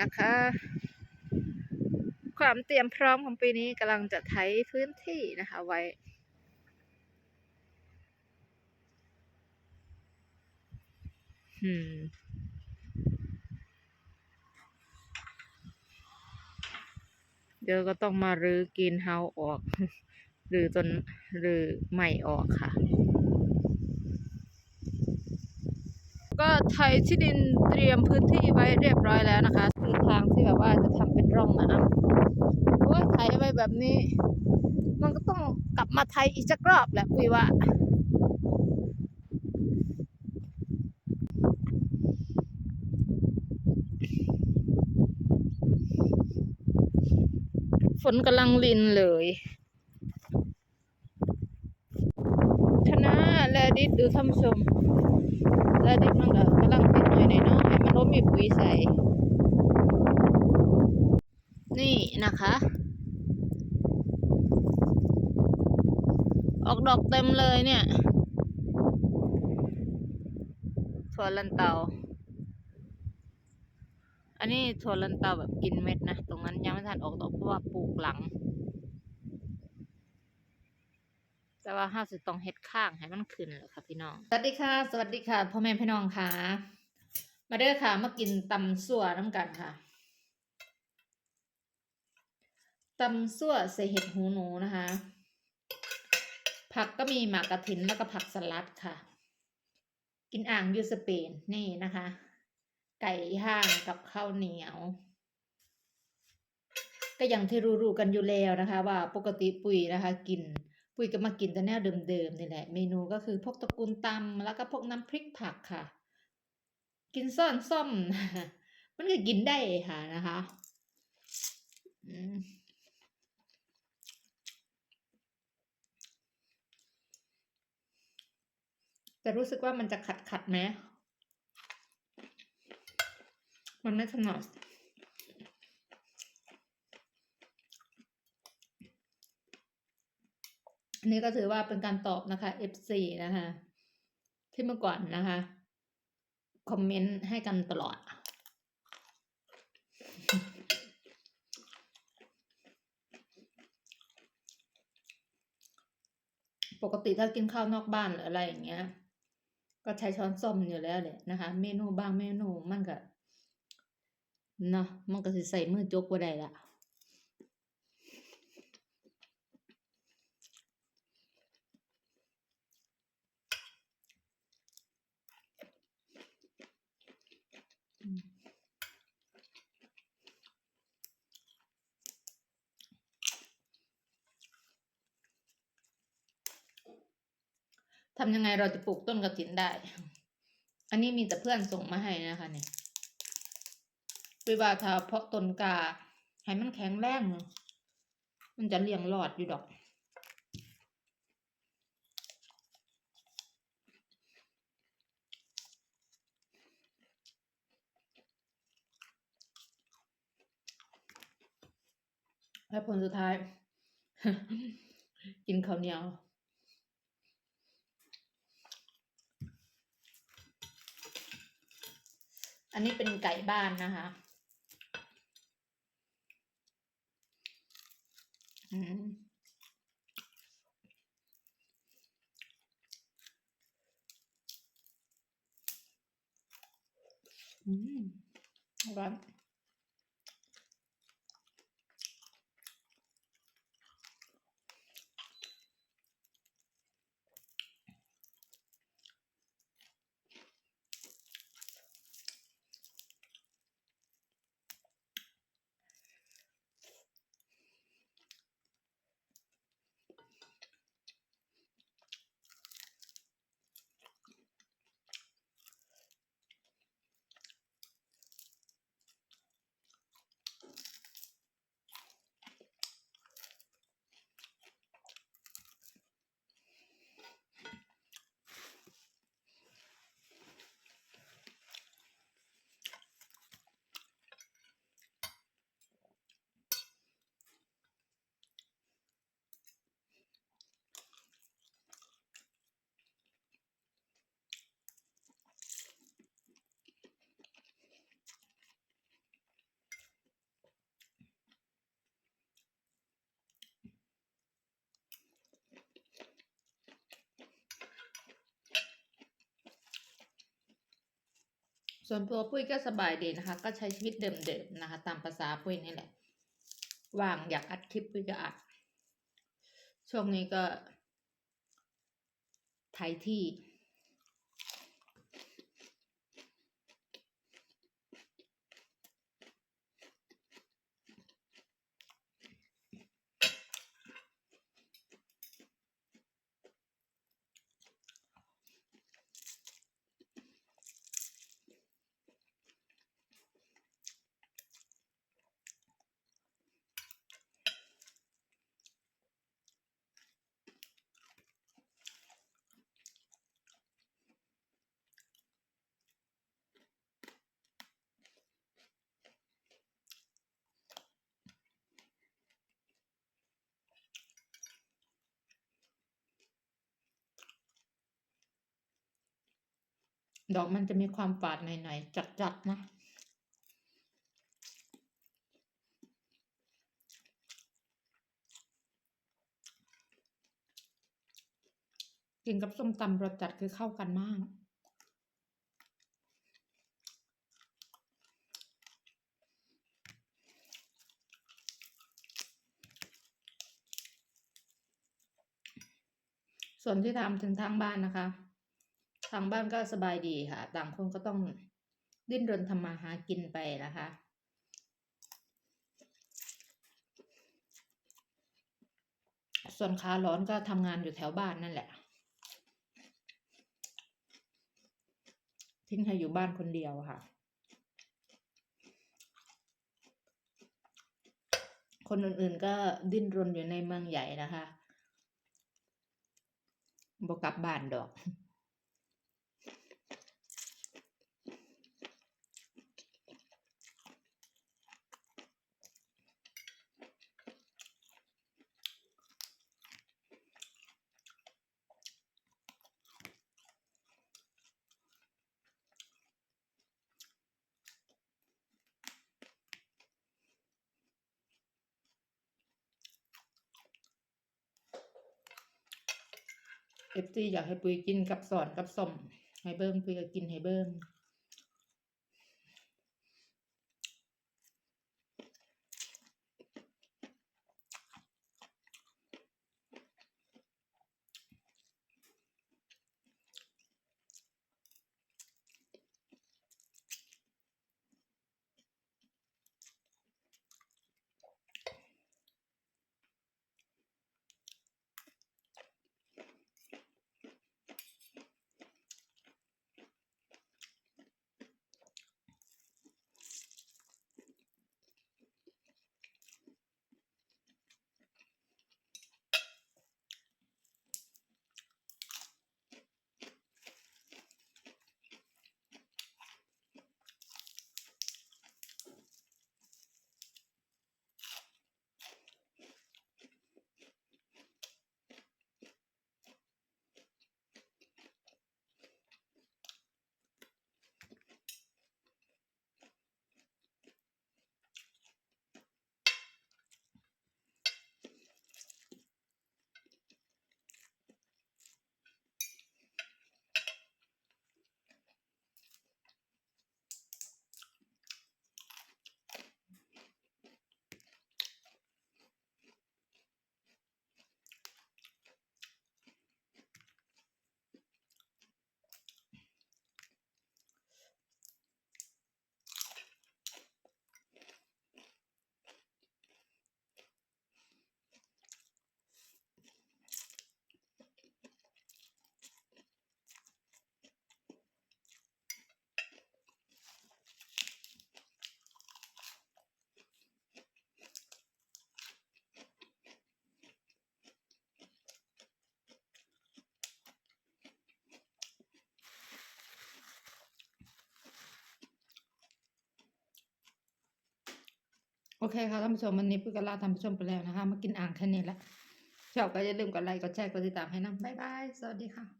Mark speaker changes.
Speaker 1: นะคะ ความเตรียมพร้อมของปีนี้กำลังจะไถพื้นที่นะคะไว้อืมเดี๋ยวก็ต้องมารื้อกินเฮาออก หรือจนหรือใหม่ออกค่ะ ก็ไถที่ดินเตรียมพื้นที่ไว้เรียบร้อยแล้วนะคะคือทางที่แบบว่าจะทำเป็นร่องน้ำโอ้ยไถไว้แบบนี้ มันก็ต้องกลับมาไถอีกสักรอบแหละปุยว่าฝนกำลังลินเลยชนะแลดิดดูท่านผู้ชม แลดิดมันก็กำลังติดหน่อยหน่อยเนาะให้มันร่มีปุ๋ยใส่ นี่นะคะ ออกดอกเต็มเลยเนี่ยถั่วลันเตา อันนี้ถั่วลันเตาแบบกินเม็ดนะ ตรงนั้นยังไม่ทันออกดอกเพราะว่าปลูกหลัง แต่ว่าห้าสิต้องเฮ็ดข้างให้มันขึ้นแหละค่ะพี่น้อง สวัสดีค่ะ สวัสดีค่ะพ่อแม่พี่น้องค่ะ มาเด้อค่ะมากินตำสั่วน้ำกันค่ะตำสั่วใส่เห็ดหูหนูนะคะ ผักก็มีหมากกระถินแล้วก็ผักสลัดค่ะ กินอ่างยูสเปนนี่นะคะ ไก่ย่างกับข้าวเหนียวก็อย่างที่รู้ๆกันอยู่แล้วนะคะ ว่าปกติปุ๋ยนะคะ กิน ปุยก็มากินแต่แนวเดิมๆนี่แหละ เมนูก็คือพวกตระกูลตำแล้วก็พวกน้ำพริกผักค่ะ กินซ่อนซ่อม มันก็กินได้ค่ะนะคะแต่รู้สึกว่ามันจะขัดขัดไหมมันไม่ถนัด นนี้ก็ถือว่าเป็นการตอบนะคะ F4 นะคะ ที่เมื่อก่อนนะคะ คอมเมนต์ให้กันตลอดปกติถ้ากินข้าวนอกบ้านหรืออะไรอย่างเงี้ย ก็ใช้ช้อนส้อมอยู่แล้วแหละนะคะ เมนูบางเมนูมันก็เนาะมันก็สิใส่มือจกบ่ได้ละ ทำยังไงเราจะปลูกต้นกระถินได้ อันนี้มีแต่เพื่อนส่งมาให้นะคะเนี่ยวิวาทาเพาะต้นกาให้มันแข็งแรงมันจะเลี้ยงรอดอยู่ดอก และผลสุดท้าย กินข้าวเหนียว อันนี้เป็นไก่บ้านนะคะ ส่วนตัวปุ้ยก็สบายดีนะคะ ก็ใช้ชีวิตเดิมๆนะคะ ตามภาษาปุ้ยนี่แหละว่างอยากอัดคลิปปุ้ยก็อัด ช่วงนี้ก็ไถที่ ดอกมันจะมีความฝาดหน่อยๆ จัดๆ นะกินกับส้มตำรสจัดคือเข้ากันมากส่วนที่ทำถึงทางบ้านนะคะ ทางบ้านก็สบายดีค่ะ ต่างคนก็ต้องดิ้นรนทำมาหากินไปนะคะ ส่วนขาร้อนก็ทำงานอยู่แถวบ้านนั่นแหละ ทิ้งให้อยู่บ้านคนเดียวค่ะ คนอื่นๆก็ดิ้นรนอยู่ในเมืองใหญ่นะคะบกกลับบ้านดอก เอฟซีอยากให้ปุยกินกับสอนกับสมให้เบิ้งปุยก็กินให้เบิ้ง โอเคค่ะท่านผู้ชมวันนี้พูดก็ลาท่านผู้ชมไปแล้วนะคะ มากินอ่างแค่นี้แหละชอบก็อย่าลืมกดไลค์กดแชร์กดติดตามให้นะบ๊ายบาย สวัสดีค่ะ